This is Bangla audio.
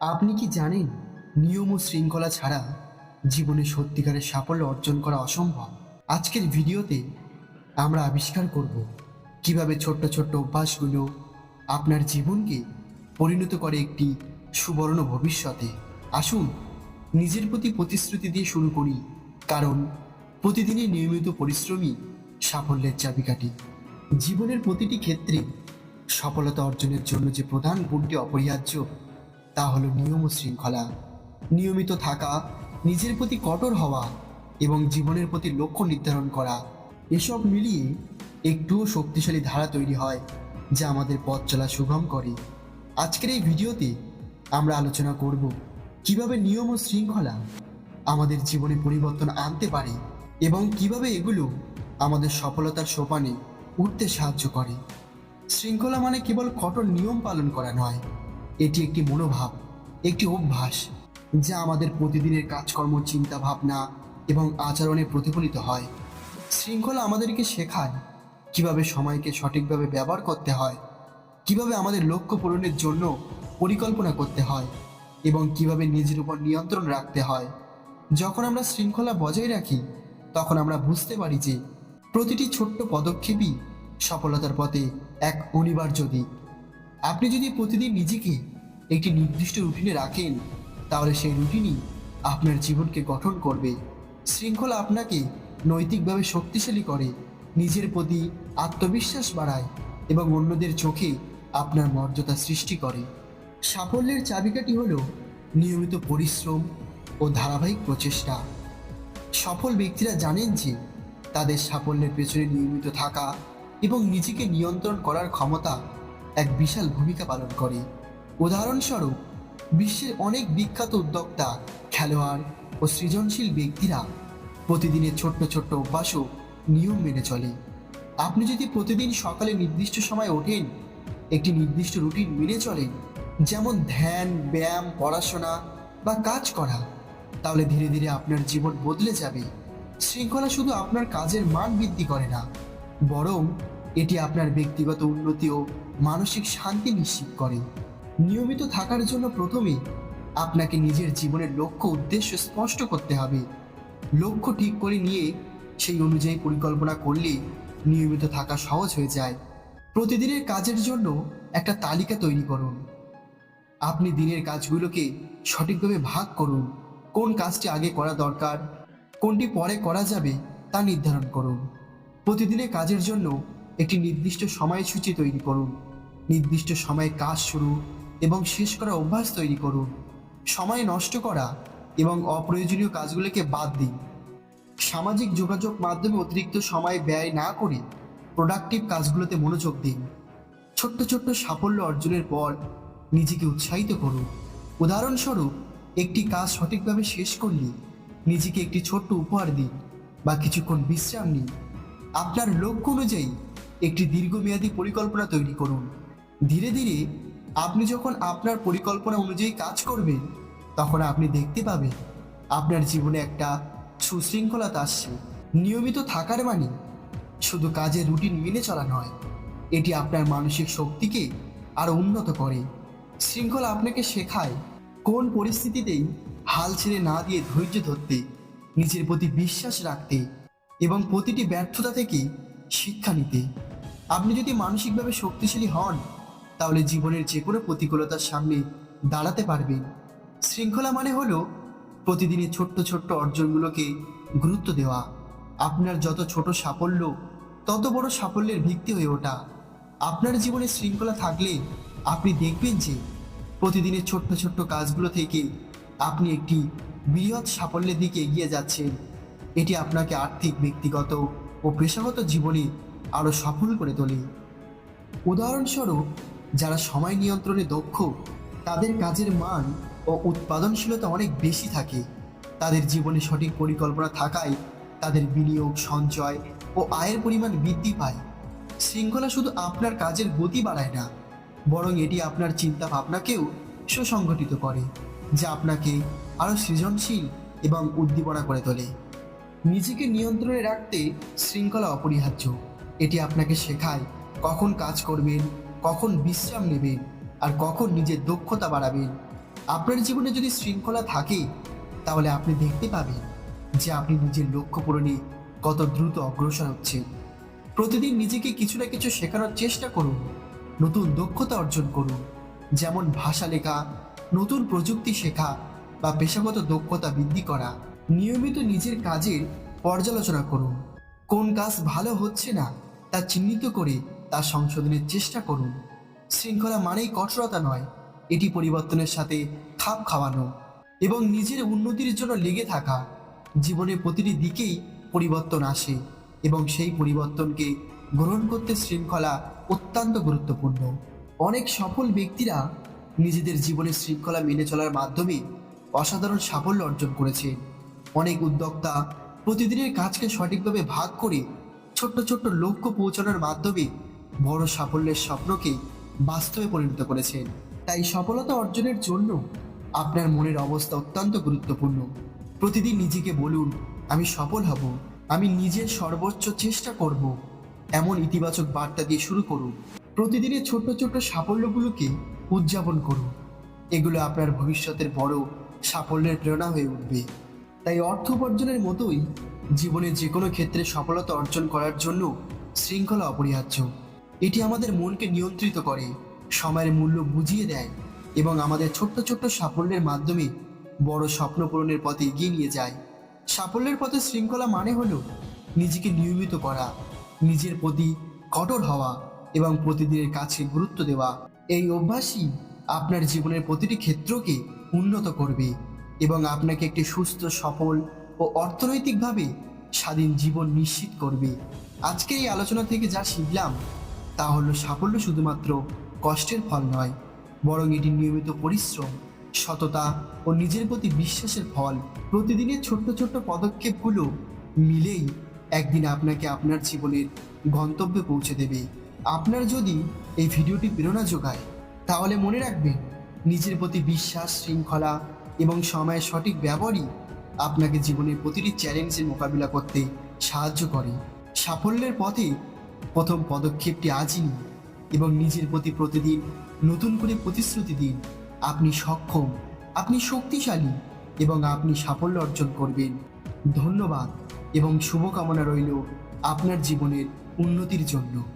আপনি কি জানেন, নিয়ম ও শৃঙ্খলা ছাড়া জীবনে সত্যিকারের সাফল্য অর্জন করা অসম্ভব? আজকের ভিডিওতে আমরা আবিষ্কার করব কীভাবে ছোট্ট ছোট্ট অভ্যাসগুলো আপনার জীবনকে পরিণত করে একটি সুবর্ণ ভবিষ্যতে। আসুন, নিজের প্রতি প্রতিশ্রুতি দিয়ে শুরু করি, কারণ প্রতিদিনই নিয়মিত পরিশ্রমী সাফল্যের চাবিকাঠি। জীবনের প্রতিটি ক্ষেত্রে সফলতা অর্জনের জন্য যে প্রধান গুণটি অপরিহার্য তা হলো নিয়ম ও শৃঙ্খলা। নিয়মিত থাকা, নিজের প্রতি কঠোর হওয়া এবং জীবনের প্রতি লক্ষ্য নির্ধারণ করা। এসব মিলিয়ে একটুও শক্তিশালী ধারা তৈরি হয় যা আমাদের পথ চলা সুগম করে। আজকের এই ভিডিওতে আমরা আলোচনা করব কীভাবে নিয়ম ও শৃঙ্খলা আমাদের জীবনে পরিবর্তন আনতে পারে এবং কীভাবে এগুলো আমাদের সফলতার সোপানে উঠতে সাহায্য করে। শৃঙ্খলা মানে কেবল কঠোর নিয়ম পালন করা নয় এটি একটি মনোভাব, একটি অভ্যাস, যা আমাদের প্রতিদিনের কাজকর্ম চিন্তা ভাবনা এবং আচরণে প্রতিফলিত হয়। শৃঙ্খলা আমাদেরকে শেখায় কীভাবে সময়কে সঠিকভাবে ব্যবহার করতে হয়, কীভাবে আমাদের লক্ষ্য পূরণের জন্য পরিকল্পনা করতে হয় এবং কীভাবে নিজের উপর নিয়ন্ত্রণ রাখতে হয়। যখন আমরা শৃঙ্খলা বজায় রাখি, তখন আমরা বুঝতে পারি যে প্রতিটি ছোট্ট পদক্ষেপই সফলতার পথে এক অনিবার্য দিক। আপনি যদি প্রতিদিন নিজেকে একটি নির্দিষ্ট রুটিনে রাখেন, তাহলে সেই রুটিনই আপনার জীবনকে গঠন করবে। শৃঙ্খলা আপনাকে নৈতিকভাবে শক্তিশালী করে, নিজের প্রতি আত্মবিশ্বাস বাড়ায় এবং অন্যদের চোখে আপনার মর্যাদা সৃষ্টি করে। সাফল্যের চাবিকাঠি হল নিয়মিত পরিশ্রম ও ধারাবাহিক প্রচেষ্টা। সফল ব্যক্তিরা জানেন যে তাদের সাফল্যের পেছনে নিয়মিত থাকা এবং নিজেকে নিয়ন্ত্রণ করার ক্ষমতা এক বিশাল ভূমিকা পালন করে। উদাহরণস্বরূপ, বিশ্বের অনেক বিখ্যাত উদ্যোক্তা, খেলোয়াড় ও সৃজনশীল ব্যক্তিরা প্রতিদিনের ছোট্ট ছোট্ট অভ্যাসও নিয়ম মেনে চলে। আপনি যদি প্রতিদিন সকালে নির্দিষ্ট সময় ওঠেন, একটি নির্দিষ্ট রুটিন মেনে চলেন, যেমন ধ্যান, ব্যায়াম, পড়াশোনা বা কাজ করা, তাহলে ধীরে ধীরে আপনার জীবন বদলে যাবে। শৃঙ্খলা শুধু আপনার কাজের মান বৃদ্ধি করে না, বরং এটি আপনার ব্যক্তিগত উন্নতি ও মানসিক শান্তি নিশ্চিত করে। নিয়মিত থাকার জন্য প্রথমে আপনাকে নিজের জীবনের লক্ষ্য উদ্দেশ্য স্পষ্ট করতে হবে। লক্ষ্য ঠিক করে নিয়ে সেই অনুযায়ী পরিকল্পনা করলে নিয়মিত থাকা সহজ হয়ে যায়। প্রতিদিনের কাজের জন্য একটা তালিকা তৈরি করুন। আপনি দিনের কাজগুলোকে সঠিকভাবে ভাগ করুন। কোন কাজটি আগে করা দরকার, কোনটি পরে করা যাবে তা নির্ধারণ করুন। প্রতিদিনের কাজের জন্য একটি নির্দিষ্ট সময়সূচি তৈরি করুন। নির্দিষ্ট সময়ে কাজ শুরু এবং শেষ করা অভ্যাস তৈরি করুন। সময় নষ্ট করা এবং অপ্রয়োজনীয় কাজগুলোকে বাদ দিন। সামাজিক যোগাযোগ মাধ্যমে অতিরিক্ত সময় ব্যয় না করে প্রোডাক্টিভ কাজগুলোতে মনোযোগ দিন। ছোট্ট ছোট্ট সাফল্য অর্জনের পর নিজেকে উৎসাহিত করুন। উদাহরণস্বরূপ, একটি কাজ সঠিকভাবে শেষ করলে নিজেকে একটি ছোট্ট উপহার দিন বা কিছুক্ষণ বিশ্রাম নিন। আপনার লক্ষ্য অনুযায়ী একটি দীর্ঘমেয়াদী পরিকল্পনা তৈরি করুন। ধীরে ধীরে আপনি যখন আপনার পরিকল্পনা অনুযায়ী কাজ করবেন, তখন আপনি দেখতে পাবেন আপনার জীবনে একটা সুশৃঙ্খলতা আসছে। নিয়মিত থাকার মানে শুধু কাজের রুটিন মেনে চলা নয়, এটি আপনার মানসিক শক্তিকে আরও উন্নত করে। শৃঙ্খলা আপনাকে শেখায় কোন পরিস্থিতিতেই হাল ছেড়ে না দিয়ে ধৈর্য ধরতে, নিজের প্রতি বিশ্বাস রাখতে এবং প্রতিটি ব্যর্থতা থেকে শিক্ষা নিতে। আপনি যদি মানসিকভাবে শক্তিশালী হন, তাহলে জীবনের যে কোনো প্রতিকূলতার সামনে দাঁড়াতে পারবেন। শৃঙ্খলা মানে হলো প্রতিদিনের ছোট্ট ছোট্ট অর্জনগুলোকে গুরুত্ব দেওয়া। আপনার যত ছোট সাফল্য, তত বড় সাফল্যের ভিত্তি হয়ে ওঠা। আপনার জীবনে শৃঙ্খলা থাকলে আপনি দেখবেন যে প্রতিদিনের ছোট্ট ছোট্ট কাজগুলো থেকে আপনি একটি বৃহৎ সাফল্যের দিকে এগিয়ে যাচ্ছেন। এটি আপনাকে আর্থিক, ব্যক্তিগত ও পেশাগত জীবনে আরও সফল করে তোলে। উদাহরণস্বরূপ, যারা সময় নিয়ন্ত্রণে দক্ষ, তাদের কাজের মান ও উৎপাদনশীলতা অনেক বেশি থাকে। তাদের জীবনে সঠিক পরিকল্পনা থাকায় তাদের বিনিয়োগ, সঞ্চয় ও আয়ের পরিমাণ বৃদ্ধি পায়। শৃঙ্খলা শুধু আপনার কাজের গতি বাড়ায় না, বরং এটি আপনার চিন্তা ভাবনাকেও সুসংগঠিত করে, যা আপনাকে আরও সৃজনশীল এবং উদ্দীপনা করে তোলে। নিজেকে নিয়ন্ত্রণে রাখতে শৃঙ্খলা অপরিহার্য। এটি আপনাকে শেখায় কখন কাজ করবেন, কখন বিশ্রাম নেবেন আর কখন নিজের দক্ষতা বাড়াবেন আপনার জীবনে যদি শৃঙ্খলা থাকে, তাহলে আপনি দেখতে পাবেন যে আপনি নিজের লক্ষ্য পূরণে কত দ্রুত অগ্রসর হচ্ছেন। প্রতিদিন নিজেকে কিছু না কিছু শেখানোর চেষ্টা করুন, নতুন দক্ষতা অর্জন করুন, যেমন ভাষা লেখা, নতুন প্রযুক্তি শেখা বা পেশাগত দক্ষতা বৃদ্ধি করা। নিয়মিত নিজের কাজের পর্যালোচনা করুন। কোন কাজ ভালো হচ্ছে না তা চিহ্নিত করে তা সংশোধনের চেষ্টা করুন। শৃঙ্খলা মানেই কঠোরতা নয়, এটি পরিবর্তনের সাথে খাপ খাওয়ানো এবং নিজের উন্নতির জন্য লেগে থাকা। জীবনের প্রতিটি দিকেই পরিবর্তন আসে এবং সেই পরিবর্তনকে গ্রহণ করতে শৃঙ্খলা অত্যন্ত গুরুত্বপূর্ণ। অনেক সফল ব্যক্তিরা নিজেদের জীবনে শৃঙ্খলা মেনে চলার মাধ্যমে অসাধারণ সাফল্য অর্জন করেছে। অনেক উদ্যোক্তা প্রতিদিনের কাজকে সঠিকভাবে ভাগ করে ছোট্ট ছোট্ট লক্ষ্য পৌঁছানোর মাধ্যমে বড় সাফল্যের স্বপ্নকে বাস্তবে পরিণত করেছেন। তাই সফলতা অর্জনের জন্য আপনার মনের অবস্থা অত্যন্ত গুরুত্বপূর্ণ। প্রতিদিন নিজেকে বলুন, আমি সফল হব, আমি নিজের সর্বোচ্চ চেষ্টা করব। এমন ইতিবাচক বার্তা দিয়ে শুরু করুন। প্রতিদিনের ছোট্ট ছোট্ট সাফল্যগুলোকে উদযাপন করুন। এগুলো আপনার ভবিষ্যতের বড় সাফল্যের প্রেরণা হয়ে উঠবে। তাই অর্থ উপার্জনের মতোই জীবনের যে কোনো ক্ষেত্রে সফলতা অর্জন করার জন্য শৃঙ্খলা অপরিহার্য। এটি আমাদের মনকে নিয়ন্ত্রিত করে, সময়ের মূল্য বুঝিয়ে দেয় এবং আমাদের ছোট্ট ছোট্ট সাফল্যের মাধ্যমে বড় স্বপ্ন পূরণের পথে এগিয়ে নিয়ে যায়। সাফল্যের পথে শৃঙ্খলা মানে হল নিজেকে নিয়মিত করা, নিজের প্রতি কঠোর হওয়া এবং প্রতিদিনের কাছে গুরুত্ব দেওয়া। এই অভ্যাসই আপনার জীবনের প্রতিটি ক্ষেত্রকে উন্নত করবে। এবং আপনাকে একটি সুস্থ, সফল ও অর্থনৈতিকভাবে স্বাধীন জীবন নিশ্চিত করবে। আজকে এই আলোচনা থেকে যা শিখলাম, তা হলো সাফল্য শুধুমাত্র কষ্টের ফল নয়, বরং এটি নিয়মিত পরিশ্রম, সততা ও নিজের প্রতি বিশ্বাসের ফল। প্রতিদিনের ছোট্ট ছোট্ট পদক্ষেপগুলো মিলেই একদিন আপনাকে আপনার জীবনের গন্তব্যে পৌঁছে দেবে। আপনার যদি এই ভিডিওটি প্রেরণা যোগায়, তাহলে মনে রাখবেন, নিজের প্রতি বিশ্বাস, শৃঙ্খলা এবং সময়ের সঠিক ব্যবহারই আপনাকে জীবনের প্রতিটি চ্যালেঞ্জের মোকাবিলা করতে সাহায্য করে। সাফল্যের পথে প্রথম পদক্ষেপটি আজই নিন এবং নিজের প্রতি প্রতিদিন নতুন করে প্রতিশ্রুতি দিন। আপনি সক্ষম, আপনি শক্তিশালী এবং আপনি সাফল্য অর্জন করবেন। ধন্যবাদ এবং শুভকামনা রইল আপনার জীবনের উন্নতির জন্য।